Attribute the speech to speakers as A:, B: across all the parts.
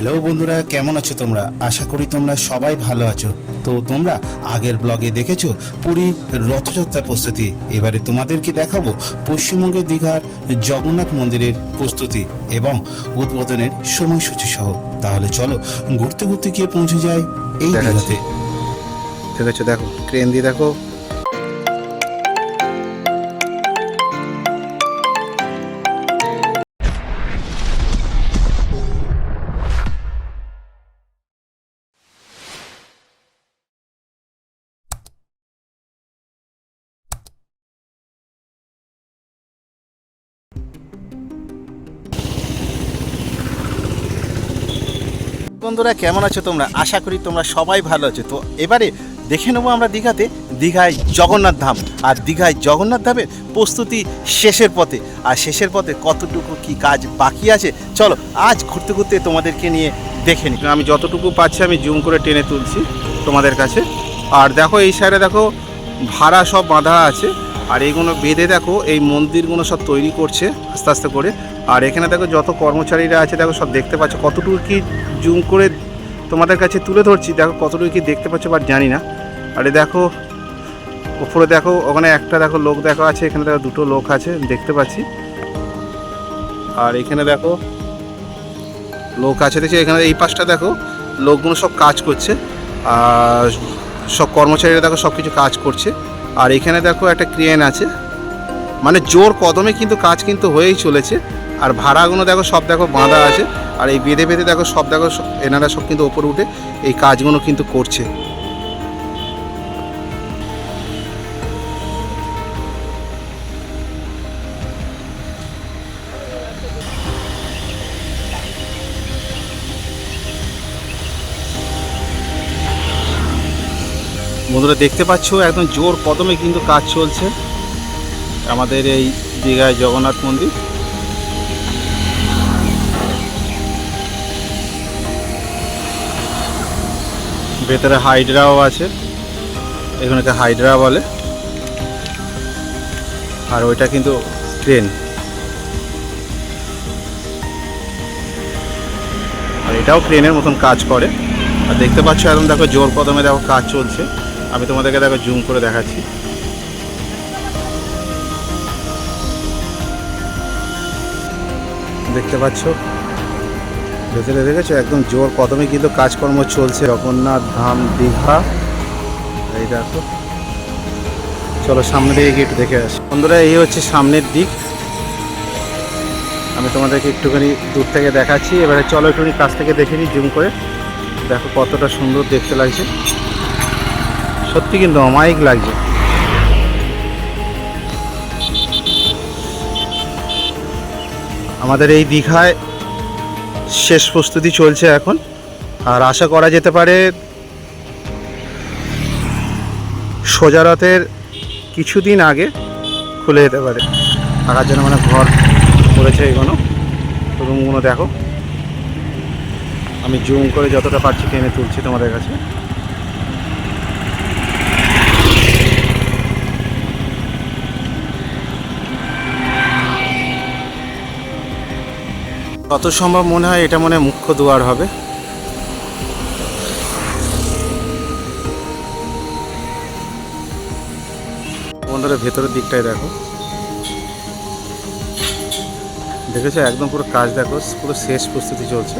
A: Hello বন্ধুরা কেমন আছো তোমরা? আশা করি তোমরা সবাই ভালো আছো। তো তোমরা আগের ব্লগে দেখেছ পুরীর রথযাত্রার প্রস্তুতি। এবারে তোমাদেরকে দেখাবো পশ্চিমবঙ্গের দীঘার জগন্নাথ মন্দিরের প্রস্তুতি এবং উদ্বোধনের সময়সূচি সহ। তাহলে চলো ঘুরতে ঘুরতে গিয়ে পৌঁছে যাই এই। দীঘাতে।
B: ঠিক আছে দেখো ক্রেন দিয়ে দেখো।
C: বন্ধুরা, কেমন আছো তোমরা? আশা করি তোমরা সবাই ভালো আছো। তো এবারে দেখে নেব আমরা দীঘাতে, দীঘায় জগন্নাথ ধাম। আর দীঘায় জগন্নাথ ধামের প্রস্তুতি শেষের পথে। আর শেষের পথে কতটুকু কি কাজ বাকি আছে? চলো, আজ ঘুরতে ঘুরতে তোমাদেরকে নিয়ে দেখে নিই।
B: আমি যতটুকু পাচ্ছি আমি জুম করে টেনে তুলছি তোমাদের কাছে। আর দেখো, এই সাইডে দেখো, ভাড়া সব বাঁধা আছে। আর এইগুলো বেঁধে দেখো, এই মন্দিরগুলো সব তৈরি করছে আস্তে আস্তে করে। আর এখানে দেখো, যত কর্মচারীরা আছে, দেখো, সব দেখতে পাচ্ছ কতটুকু কি জুম করে তোমাদের কাছে তুলে ধরছি। দেখো কতটুকু কি দেখতে পাচ্ছ বাট জানি না। আরে দেখো, ওপরে দেখো, ওখানে একটা দেখো লোক দেখো আছে, এখানে দেখো দুটো লোক আছে, দেখতে পাচ্ছি। আর এখানে দেখো, লোক আছে, দেখছি এখানে এই পাশটা দেখো, লোকগুলো সব কাজ করছে। আর সব কর্মচারীরা দেখো সব কিছু কাজ করছে। আর এখানে দেখো একটা ক্রেন আছে। মানে জোর কদমে কিন্তু কাজ কিন্তু হয়েই চলেছে। আর ভাড়াগুলো দেখো সব দেখো বাঁধা আছে। আর এই বেঁধে বেঁধে দেখো সব দেখো এনারা সব কিন্তু ওপরে উঠে এই কাজগুলো কিন্তু করছে। বন্ধুরা দেখতে পাচ্ছ, একদম জোর কদমে কিন্তু কাজ চলছে। আমাদের এই দীঘায় জগন্নাথ মন্দির। ভেতরে হাইড্রাও আছে। এখানেকে হাইড্রা বলে। আর ওইটা কিন্তু ট্রেন আর এটাও ট্রেনের মতন কাজ করে। আর দেখতে পাচ্ছ এখন দেখো জোর কদমে দেখো কাজ চলছে। আমি তোমাদেরকে দেখো জুম করে দেখাচ্ছি। দেখতে পাচ্ছ? ভেতরে দেখেছ? একদম জোর কদমে কিন্তু কাজকর্ম চলছে। জগন্নাথ ধাম, দীঘা। এই দেখো। চলো সামনে দিকে গিয়ে একটু দেখে আসি। বন্ধুরা, এই হচ্ছে সামনের দিক। আমি তোমাদেরকে একটুখানি দূর থেকে দেখাচ্ছি। এবারে চলো একটুখানি কাছ থেকে দেখে নিই, জুম করে। দেখো কতটা সুন্দর দেখতে লাগছে। সত্যি কিন্তু অমায়িক লাগছে। আমাদের এই দীঘায় শেষ প্রস্তুতি চলছে এখন। আর আশা করা যেতে পারে সোজারথের কিছুদিন আগে খুলে যেতে পারে। থাকার জন্য মানে ঘর করেছে এগুলো রুমগুলো দেখো। আমি জুম করে যতটা পারছি টেনে তুলছি তোমাদের কাছে। কত সম্ভব মনে হয় এটা মনে মুখ্য দুয়ার হবে। বন্ধুরা ভেতরের দিকটাই দেখো। দেখেছ? একদম পুরো কাজ দেখো, পুরো শেষ প্রস্তুতি চলছে।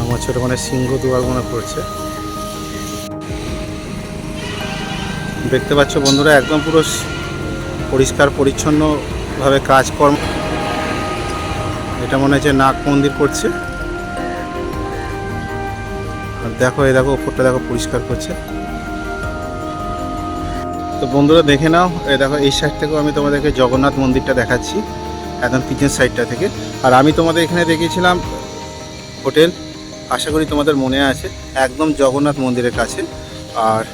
B: আমার ছোট মানে সিংহ দুয়ার মনে পড়ছে। দেখতে পাচ্ছ বন্ধুরা, একদম পুরো পরিষ্কার, পরিচ্ছন্নভাবে কাজকর্ম। এটা মনে হচ্ছে নাগ মন্দির করছে। আর দেখো, এই দেখো ওপরটা দেখো, পরিষ্কার করছে। তো বন্ধুরা, দেখে নাও, এই দেখো, এই সাইড থেকেও আমি তোমাদেরকে জগন্নাথ মন্দিরটা দেখাচ্ছি, একদম পিছনের সাইডটা থেকে। আর আমি তোমাদের এখানে দেখিয়েছিলাম হোটেল, আশা করি তোমাদের মনে আছে, একদম জগন্নাথ মন্দিরের কাছে। আর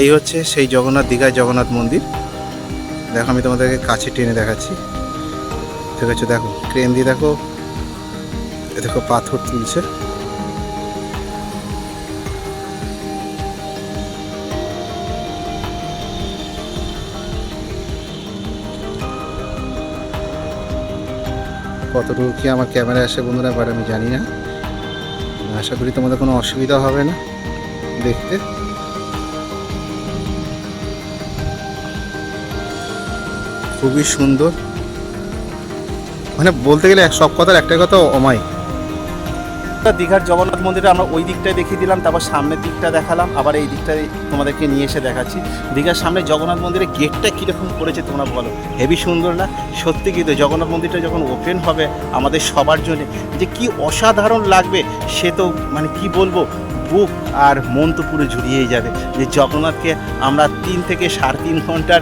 B: এই হচ্ছে সেই জগন্নাথ দীঘায় জগন্নাথ মন্দির। দেখো, আমি তোমাদেরকে কাছে টেনে দেখাচ্ছি। ঠিক আছে, দেখো, ক্রেন দিয়ে দেখো দেখো পাথর তুলছে।
D: কতটুকু কি আমার ক্যামেরা আসে বন্ধুরা, বাট আমি জানি না। আশা করি তোমাদের কোনো অসুবিধা হবে না দেখতে। খুবই সুন্দর। মানে বলতে গেলে সব কথার একটাই কথা অমাই
B: দীঘার জগন্নাথ মন্দিরে আমরা ওই দিকটায় দেখিয়ে দিলাম, তারপর সামনের দিকটা দেখালাম, আবার এই দিকটায় তোমাদেরকে নিয়ে এসে দেখাচ্ছি। দীঘার সামনে জগন্নাথ মন্দিরের গেটটা কীরকম করেছে তোমরা বলো। হেভি সুন্দর না? সত্যি কিন্তু জগন্নাথ মন্দিরটা যখন ওপেন হবে আমাদের সবার জন্য, যে কি অসাধারণ লাগবে সে তো মানে কি বলব, বুক আর মন তো পুরো জুড়িয়েই যাবে। যে জগন্নাথকে আমরা তিন থেকে সাড়ে তিন ঘণ্টার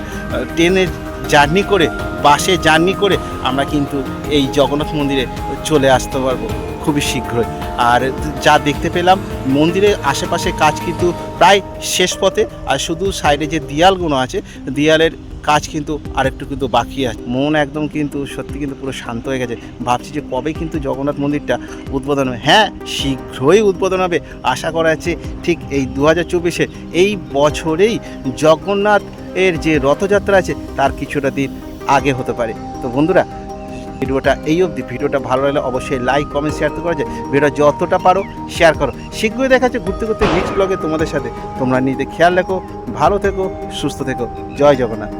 B: ট্রেনে জার্নি করে, বাসে জার্নি করে আমরা কিন্তু এই জগন্নাথ মন্দিরে চলে আসতে পারব খুবই শীঘ্রই। আর যা দেখতে পেলাম, মন্দিরের আশেপাশে কাজ কিন্তু প্রায় শেষ পথে, আর শুধু সাইডে যে দেয়ালগুলো আছে, দেয়ালের কাজ কিন্তু আরেকটু কিন্তু বাকি আছে। মন একদম কিন্তু সত্যি কিন্তু পুরো শান্ত হয়ে গেছে। ভাবছি যে কবে কিন্তু জগন্নাথ মন্দিরটা উদ্বোধন হবে। হ্যাঁ শীঘ্রই উদ্বোধন হবে। আশা করা যাচ্ছে ঠিক এই দু হাজার চব্বিশে এই বছরেই জগন্নাথ এর যে রথযাত্রা আছে, তার কিছুটা দিন আগে হতে পারে। তো বন্ধুরা, ভিডিওটা এই অবধি। ভিডিওটা ভালো লাগলে অবশ্যই লাইক কমেন্ট শেয়ার তো করা যায়। ভিডিও যতটা পারো শেয়ার করো। শীঘ্রই দেখা যাচ্ছে ঘুরতে ঘুরতে নেক্সট ব্লগে তোমাদের সাথে। তোমরা নিজেদের খেয়াল রাখো, ভালো থেকো, সুস্থ থেকো। জয় জগন্নাথ।